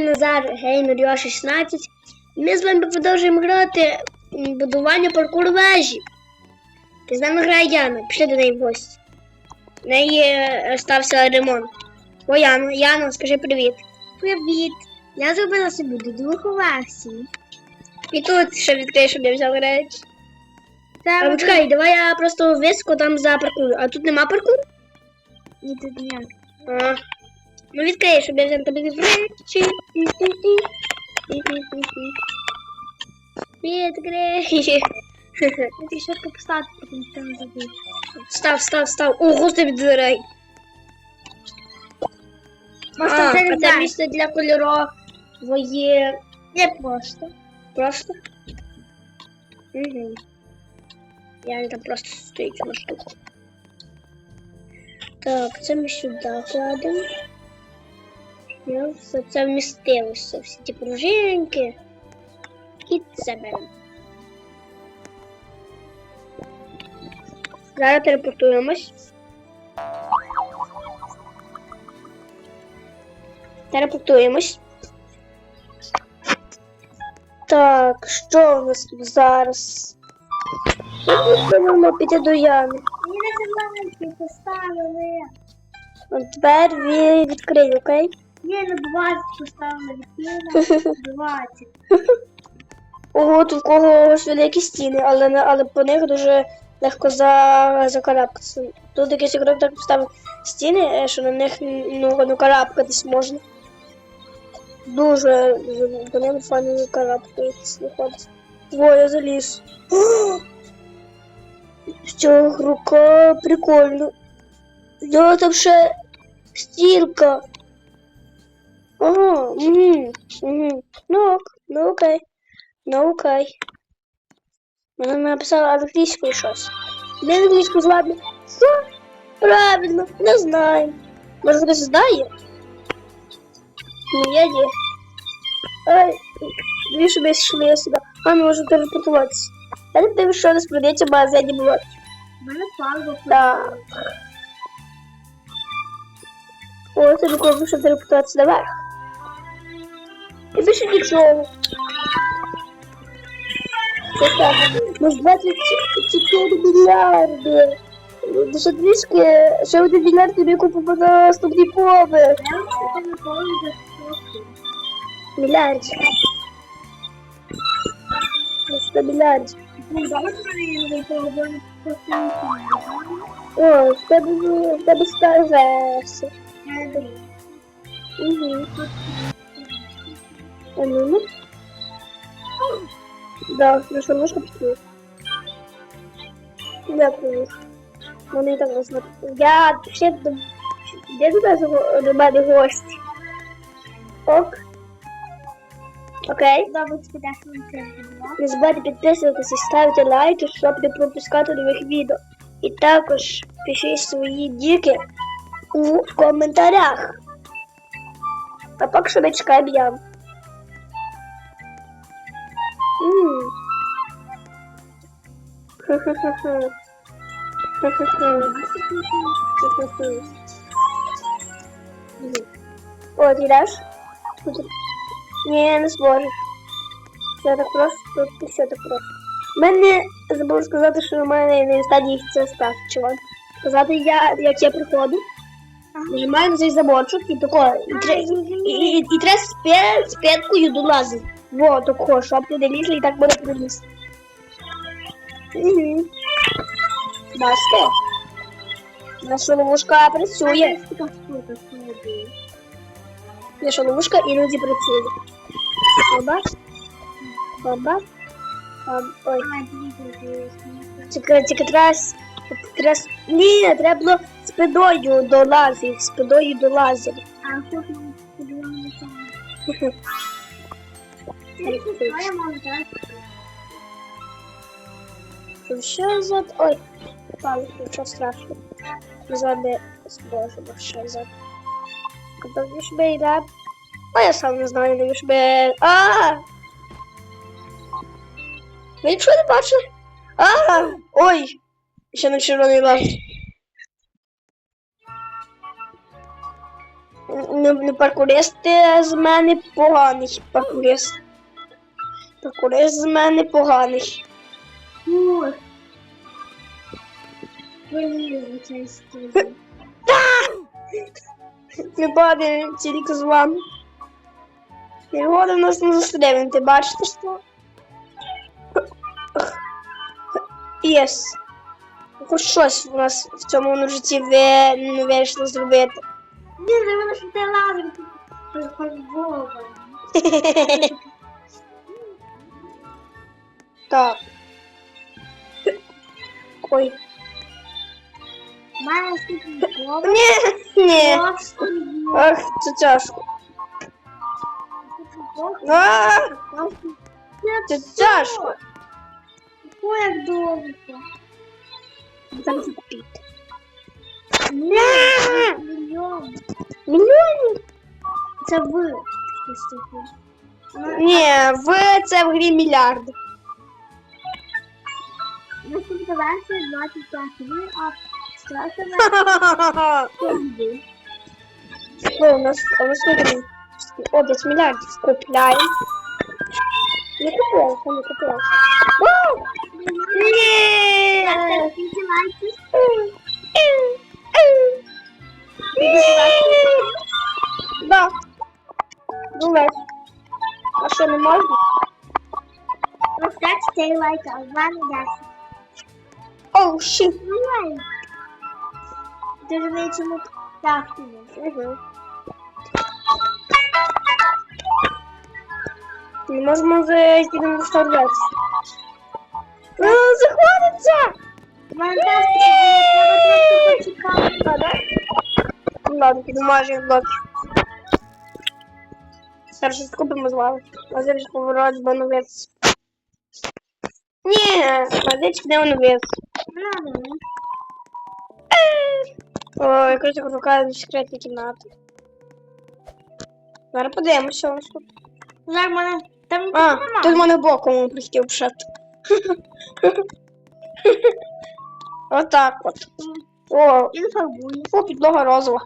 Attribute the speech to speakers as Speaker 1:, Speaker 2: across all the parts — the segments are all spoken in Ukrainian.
Speaker 1: Назар Геймер Йо 16. Ми з вами продовжуємо грати будування паркур вежі. Ти з нами грає Яна. Пішли до неї в гості. В неї е, стався ремонт. О, Яна, Яна, скажи привіт. Привіт. Я зробила собі до двох версій. І тут ще відкрию, щоб я взяла речі. А, чекай, давай я просто високо там за паркур. А тут нема паркуру?
Speaker 2: Ні, тут ніяк.
Speaker 1: А, ну відкрий, щоб я взяла тобі речі. Відкрий.
Speaker 2: Ти швидко поставити, потім ти не забудь.
Speaker 1: Став, став, став. О, господи, дверей.
Speaker 2: Просто
Speaker 1: а,
Speaker 2: це не
Speaker 1: а це
Speaker 2: так.
Speaker 1: місце для кольорової.
Speaker 2: Не просто.
Speaker 1: Просто. Угу. Я там просто стоїть на штуку. Так, це ми сюди кладемо. Ну, все це вмістилося. Всі ті пружинки. І це беремо. Зараз телепортуємось. Телепортуємось. Так, що у нас тут зараз? Будемо піти до Яни.
Speaker 2: Мені не поставили.
Speaker 1: Тепер ви відкрий, окей?
Speaker 2: Ні, на 20 поставили. Відкрили 20.
Speaker 1: Ого, тут в когось великі стіни, але, але по них дуже легко за, закарабкатися. Тут якийсь ігрок так поставив стіни, е, що на них ну, ну, карабкатись можна. Дуже, по ним файно карабкається, виходить. Двоє заліз. Що рука прикольно. Я там ще стірка. Ага, угу, угу. Ну ок, ну окей. Ну окей. Вона написала англійською щось. Не англійською ладно. Що? Правильно, не знаю. Може хтось знає? Ну, я ні. Ай, дві щоб я йшли сюди. А, ми можемо телепортуватися. Я не дивлюсь, що у нас продається в магазині бувати.
Speaker 2: У мене палка.
Speaker 1: Так. О, це прикольно, щоб телепортуватися наверх. І більше нічого. Це так. Ну, 24 мільярди. Ну, Ще трішки, ще один мільярд тобі купимо на наступний поверх. Мільярдів. Ну, 100 мільярдів.
Speaker 2: Ну, ми просто.
Speaker 1: О, в тебе, в тебе стара версія.
Speaker 2: Я не даю.
Speaker 1: Угу. А ну ну. Да, наша ножка пішла. Дякую. Вони і так розмат. Я ще до... Де до нас го- до мене гості? Ок. Окей.
Speaker 2: Це було.
Speaker 1: Не забувайте підписуватися ставити лайки, щоб не пропускати нових відео. І також пишіть свої діки у коментарях. А поки що ми чекаємо ям. Хе-хе-хе. Хе-хе-хе. Мгм. О, ти? Тут- Ні, не зможеш. Все так просто, тут все так просто. Мене забув сказати, що у мене на стадії це став, чувак. Сказати, я, як я приходжу, нажимаю на цей замочок і тако, і, тре, і, і, і треба спе, з п'яткою долазити. Во, тако, щоб туди лізли і так буде пролізти. Угу. Бачите? Наша ловушка працює. Наша ловушка іноді працює. Баба. Баба. Баб- Ой. Тільки, тільки треба, треба... Ні, треба було спидою до лазерів, спидою до лазерів.
Speaker 2: А потім подивимося. Я можу так.
Speaker 1: Що за... Ой, пали, нічого страшного. Ми з вами зможемо ще за... Коли ж би. А я сам не знаю, не би... А! Ви нічого не бачили? А! Ой! Ще на червоний лаз. не, не паркуристи з мене поганий. Паркурист. Паркурист з мене поганий.
Speaker 2: Фу. Вилізли цей стіл.
Speaker 1: Ми падаємо тільки з вами. І вода нас не застрелим, ти бачите що? Єс. Хоч щось у нас в цьому житті ви не вирішили зробити.
Speaker 2: Ні, за мене що ти лазер прихожбований.
Speaker 1: Так. Ой.
Speaker 2: Має скільки голову.
Speaker 1: Ні, ні. Ах, це тяжко. А, це тяжко.
Speaker 2: Ой, як довго.
Speaker 1: Зараз купити.
Speaker 2: Ні, мільйон.
Speaker 1: Мільйонів?
Speaker 2: Це ви. Костюхи.
Speaker 1: Ні, в це в грі мільярди.
Speaker 2: Наступна версія 25 ви, а страшна версія завжди.
Speaker 1: Ой, у нас, а нас скільки? О, 5 мільярдів. Купляємо. Не купляємо, це не
Speaker 2: піднімайтесь.
Speaker 1: Да. Давай. А що, не можна?
Speaker 2: Поставте цей лайк, а з вами
Speaker 1: Оу, щит.
Speaker 2: Ну, лайк. Ти розумієш, чому так ти не
Speaker 1: можемо
Speaker 2: почекати.
Speaker 1: А, да? Ну, ладно, підмажемо блок. Зараз скупимо з вами. А поворот з бановець. Ні, не бановець.
Speaker 2: Ну.
Speaker 1: Ой, якось так шукаю секретні кімнати. Зараз подивимося, що у нас тут.
Speaker 2: Зараз мене там
Speaker 1: А, тут мене боком прихтів пшет. Отак от. О,
Speaker 2: Він фарбує.
Speaker 1: о, підлога розова.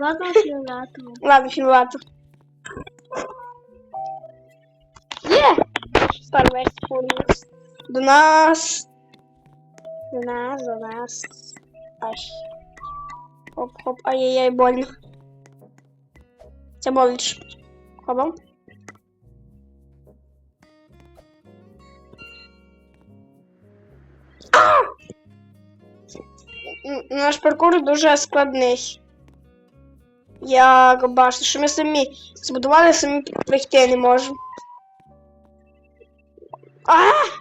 Speaker 2: Ладно фіолетово.
Speaker 1: Ладно, фінлато. Є! Старий весь До нас. До нас, до нас. Ай. Хоп-хоп, ай-яй-яй, больно. Це болить. Хопом. Наш паркур дуже складний. Як бачите, що ми самі збудували, самі пройти не можемо. А!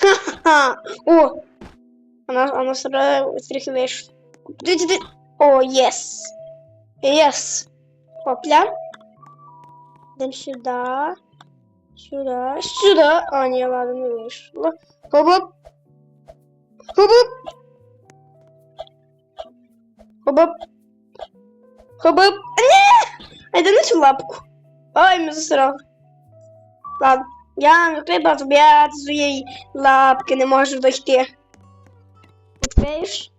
Speaker 1: Ха-ха! О! Вона, вона себе трохи вийшла. Ти, ти, ти. О, єс! Єс! Хопля. Йдемо сюди. Сюди. Сюди. А, ні, ладно, не вийшло. Хоп-хоп. Хоп-хоп. Хоп-хоп. Хоп-хоп. Ні! А йди на цю лапку. Ой, ми засрав. Ладно. Я не треба збирати своєї лапки, не можу дойти. Відкриєш?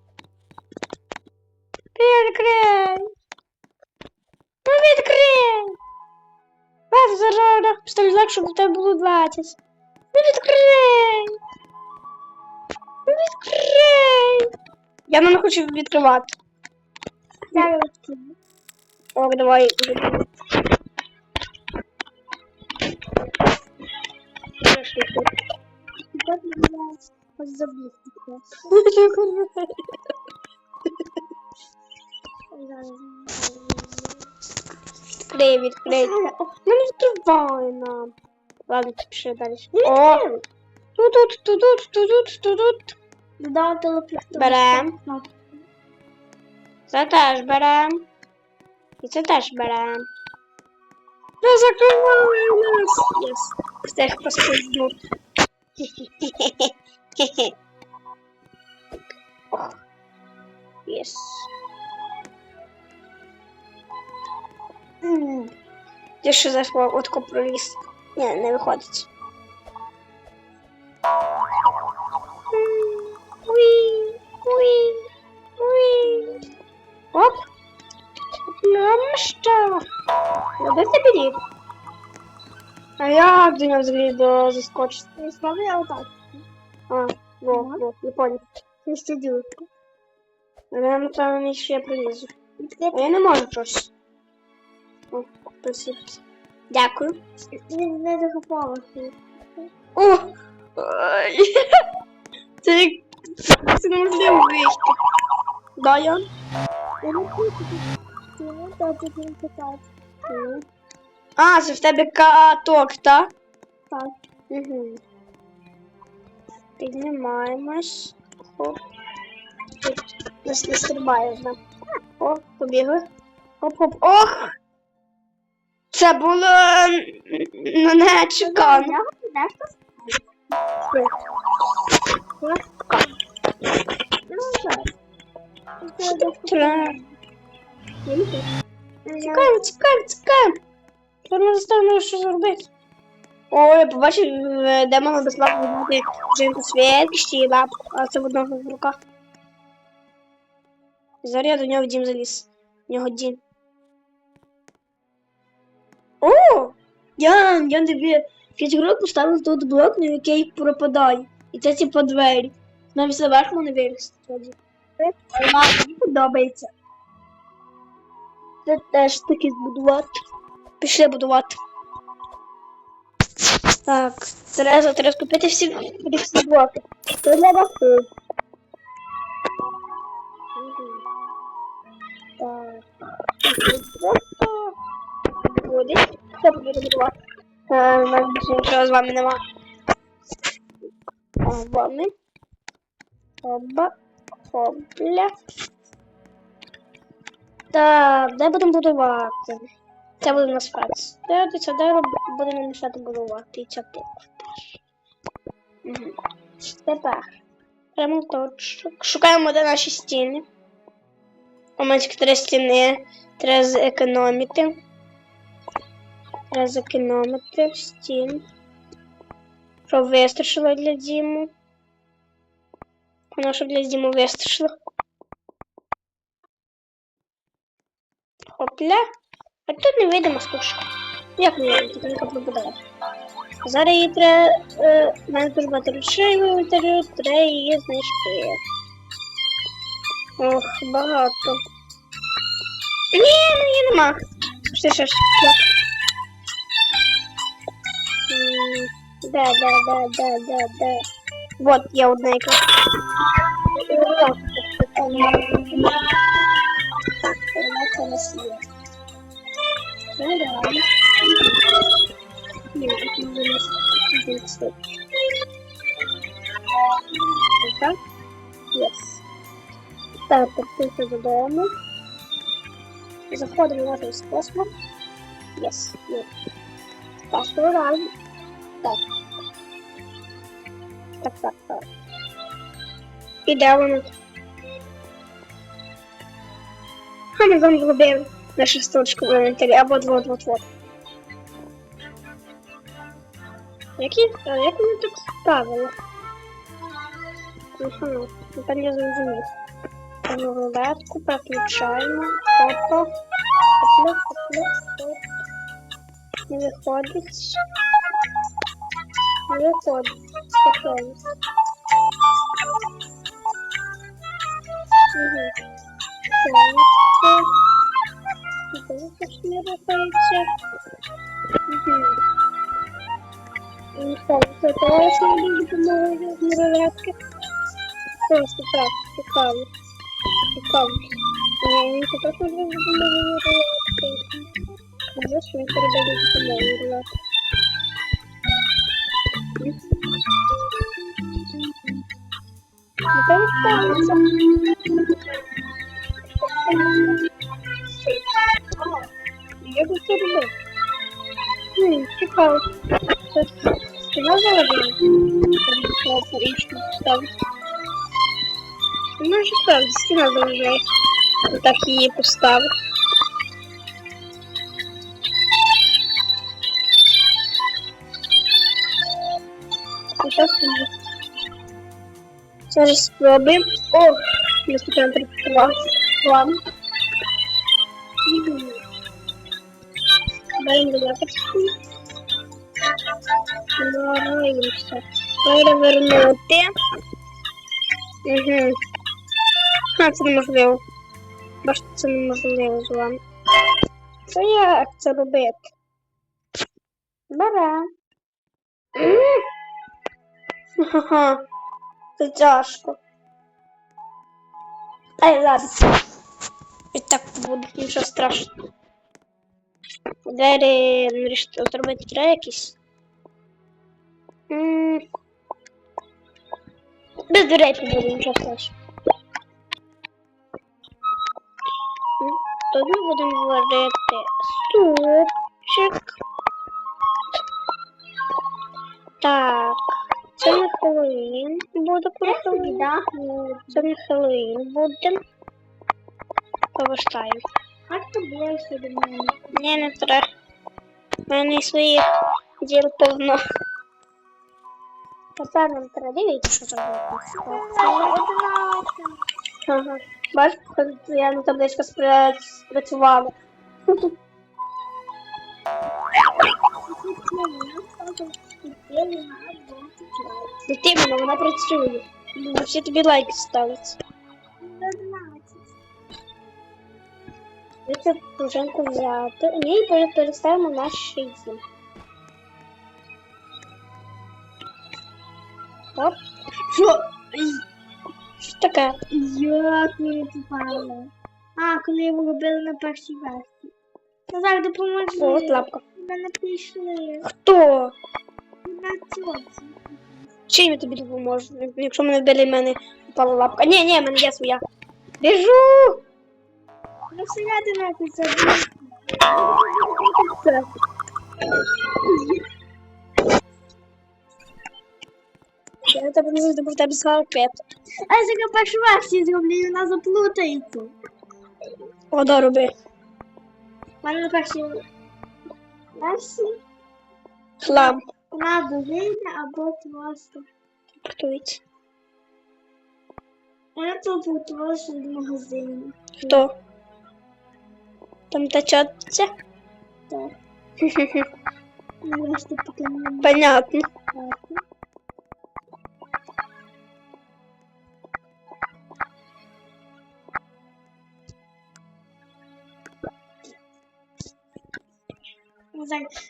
Speaker 1: Відкрий. Ну відкрий. Вас заражена. Поставлю так, щоб у тебе було 20. Ну відкрий. Ну відкрий. Я не хочу відкривати.
Speaker 2: Зараз відкину.
Speaker 1: Ок, давай.
Speaker 2: Тепер я ось забіг таке.
Speaker 1: Відкрий, відкрий. Ну не відкривай нам. Ладно, пішли далі. О! Тут, тут, тут, тут, тут, тут.
Speaker 2: Додам телепорту.
Speaker 1: Берем. Це теж берем. І це теж берем. Не закривай нас. Єс. Встиг поспізнути. Єс. М. Я ще зайшла отко проліз. Ні, не виходить. Уі, уі, уі. Оп. Що? Роби собі ліфт. А як до нього взагалі до заскочити?
Speaker 2: Не справді я отак.
Speaker 1: А, во, во, не понял.
Speaker 2: Ти що ділиш?
Speaker 1: Я, напевно, ще прилізу. А я не можу щось. О, спасибо. Дякую.
Speaker 2: Він не поверхний.
Speaker 1: О! Ой. Це, це неможливо вийти. Да, Ян?
Speaker 2: Я не хочу
Speaker 1: А, це в тебе каток, так?
Speaker 2: Так.
Speaker 1: Угу. Піднімаємось. Хоп. Нас не стрибає вже. О, побігли. Хоп-хоп. Ох! Це було ну, неочікано.
Speaker 2: Я Ну, Тільки.
Speaker 1: Тікаємо, тікаємо, тікаємо. Треба заставимо що зробити. О, я побачив, е, де можна безплатно знати жінку свідки і лап, а це в одного в руках. Зараз я до нього в дім заліз. В нього дім. О! Ян, я тобі 5 років поставив тут блок, на який пропадає. І це типу двері. Навіть наверх мене виріс. Мені подобається. Це теж таки збудувати. Пішли будувати. Так, Тереза, треба скупити всі, всі блоки. Це вас. Так. Буде. Це нічого з вами нема. А, вами. Оба. Хопля. Так, де будемо будувати? Це буде у нас. Де до цього дерева будемо мішати будувати. І ця тиква теж. Угу. Тепер. Прямо точок. Шукаємо де наші стіни. У мене три стіни. Треба зекономити. Треба зекономити стін. Щоб вистачило для Діму. Воно щоб для Діму вистачило. Хопля. А тут невидима стушка. Як не видно, тільки не попадає. Зараз її треба. Е, мене дуже багато речей в інвентарю, треба її знайти. Ох, багато. Ні, ну її нема. Що ще ж? М, Да, да, да, да, да, да. Вот, я одна яка. У нас є. Ну да. Нет, это не у нас один стоп. Так? Yes. Так, підписи додому. Заходимо в наш спосіб. Yes, yes. Паспорт раз. Так. Так, так, так. І де воно? А ми вам зробили нашу строчку в інвентарі, або от, вот, вот. Які? А, як вони так ставили? Угу, тепер я зрозумів. Рулетку переключаємо. Опа. Опля, опля, оп. Не виходить. Не виходить. Спокійно. Угу. Так. Теж не рухається. Угу. І так, це теж не допомогли з рулетки. Просто так, цікаво. Цікаво. Ні, це теж не допомогли рулетки. Звісно, не передали допомогу рулетки. Не так ставиться. Я би робив. Хм, цікаво. Це стіна заведена? Треба по-іншому поставити. Може так, стіна заважає. Так її поставити. Так. Зараз спробуємо. О, ми спочатку приготували план. Мгм. Стараємося перевернути. Угу. А, це неможливо. Бачите, це неможливо з вами. Це як це робити? Бере. Ха-ха. Це тяжко. Ай, ладно. І так буде, нічого страшного. Двері зробити треба якісь. Без дверей побуде, нічого страшного. Тоді будемо варити супчик. Так, це не Хеллоуін буде прикольно.
Speaker 2: Да.
Speaker 1: Це не Хеллоуін буде. Повертаю.
Speaker 2: Як ти ближче до мене?
Speaker 1: Ні, не треба. У мене і своїх діл повно. Тепер нам треба дивіться, що зробити.
Speaker 2: Це одинаково.
Speaker 1: Ага. Бачиш, я на табличка спра- спрацювала. І ти мене, вона працює. Бо Всі тобі лайки ставлять. Ви цю пружинку взяти. Пере- переставимо наш шийцем. Оп.
Speaker 2: Що?
Speaker 1: Що таке?
Speaker 2: Як мені попало? А, коли його робили на першій версії. Так, допоможи.
Speaker 1: О, от лапка.
Speaker 2: У мене прийшли.
Speaker 1: Хто?
Speaker 2: На цьоці.
Speaker 1: Чим я тобі допоможу? Якщо мене в мене впала лапка. Ні, ні, в мене є своя. Біжу!
Speaker 2: Ну всередину якось забув.
Speaker 1: Це. Я тебе не забув тебе салфет.
Speaker 2: А я зараз першу версію зроблю, і вона заплутається.
Speaker 1: Вода роби.
Speaker 2: У мене на першій версії
Speaker 1: Хлам.
Speaker 2: вона вийде або просто.
Speaker 1: Готується.
Speaker 2: Я тут готувалася в магазині.
Speaker 1: Хто? Там течеться?
Speaker 2: Так. Ну, я ж тут поки не
Speaker 1: Понятно.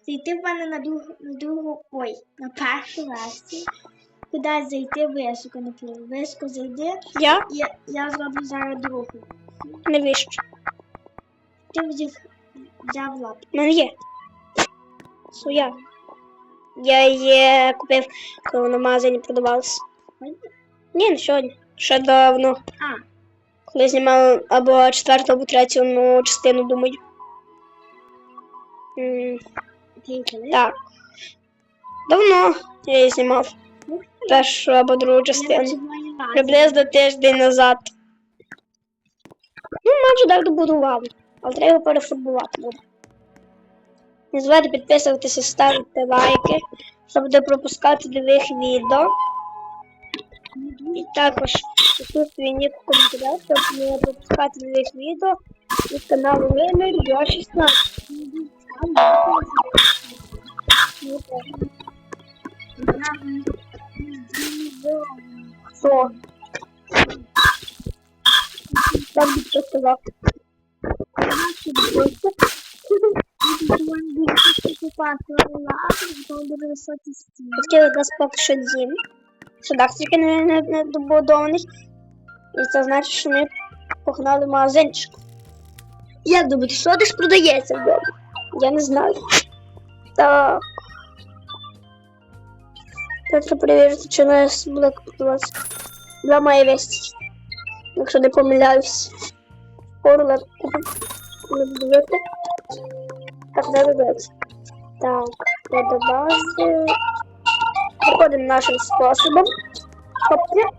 Speaker 2: Зайти в мене на другу, на другу, ой, на першу версію. Куди зайти високо, наприклад. Високо зайди,
Speaker 1: Я?
Speaker 2: я, я зроблю зараз другу.
Speaker 1: Навіщо?
Speaker 2: Ти взяв, лапу.
Speaker 1: У мене є. Своя. Я її купив, коли вона в магазині продавалася. Ні, не сьогодні. Ще давно.
Speaker 2: А,
Speaker 1: Коли знімав або четверту, або третю ну, частину, думаю. М, так. Давно я її знімав. Першу або другу частину. Приблизно тиждень назад. Ну, майже так добудував. Але треба перефарбувати буде. Не забувайте підписуватися, ставити лайки, щоб не пропускати нових відео. І також підписуйте нік в коментарях, щоб не пропускати нових відео від Gamer 216. Ну, так. Хто? Там би хто сказав. Хотів у нас поки що дім. Дах тільки не, не, не добудований. І це значить, що ми погнали магазинчик. Як думаєте, що десь продається вдома? Я не знаю. Так. Треба перевірити, чи у нас буде продаватися. Два має вести. Якщо не помиляюсь. Купив. Так, де дивитися. Так, я до бази. Нашим способом. Хопля.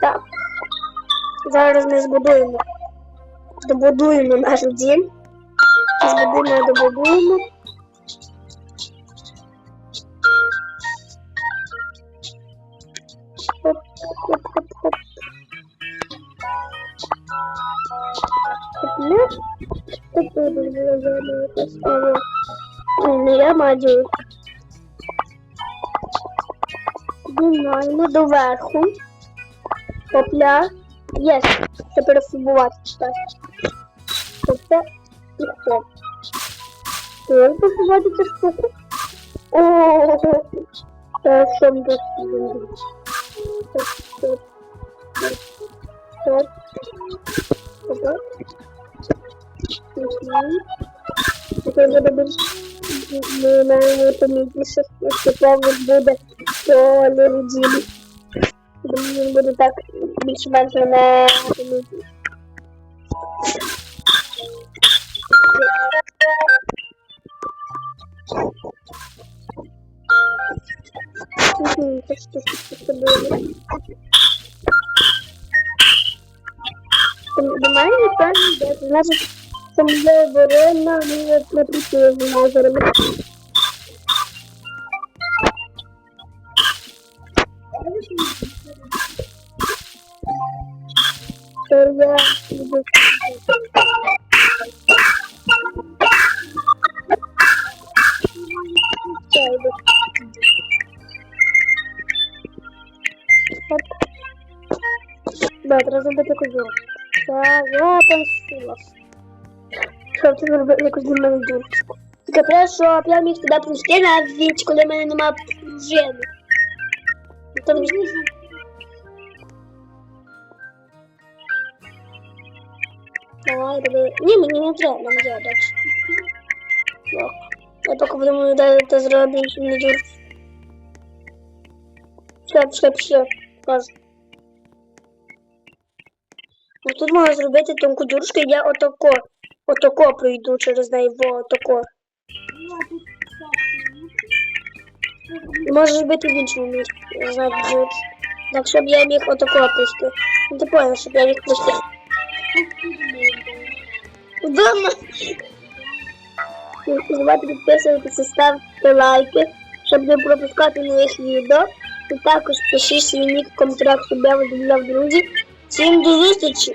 Speaker 1: Так. Зараз ми збудуємо. Добудуємо наш дім. Збудуємо, добудуємо. Я мадію. Піднімаємо доверху. Попля. Є. Тепер фарбувати читати. Тобто і хоп. Тепер пофарбувати цю штуку. О, так, що ми тут зробимо? Так, так, так. Так. Тепер буде більш помітніше, що повод буде колір дім. Він буде так більш-менш не помітніше. Мгм, так що значить, що моя ворона не написує з лазерами. Оп. Да, треба зробити козу. Так, я там сила. Щоб ти зробив якусь для мене дурочку. Тільки треба, щоб я міг туди прийти навіть, коли в мене немає пружини. Там... Давай, давай. Ні, мені не треба, нам я далі. Я тільки подумаю, де ти зробиш мені. Все, пішли, пішли. Кажу. Ну, тут можна зробити тонку дюрочку, я отако, отако пройду через неї, во, отако. Можна зробити в іншому місці. Так, щоб я міг отако пройти. Ну, ти понял, щоб я міг пройти. Вдома. Не забувайте підписуватися, ставте лайки, щоб не пропускати нових відео. І також пишіть свій нік в коментарях, щоб я вас додав в друзі. Всім до зустрічі!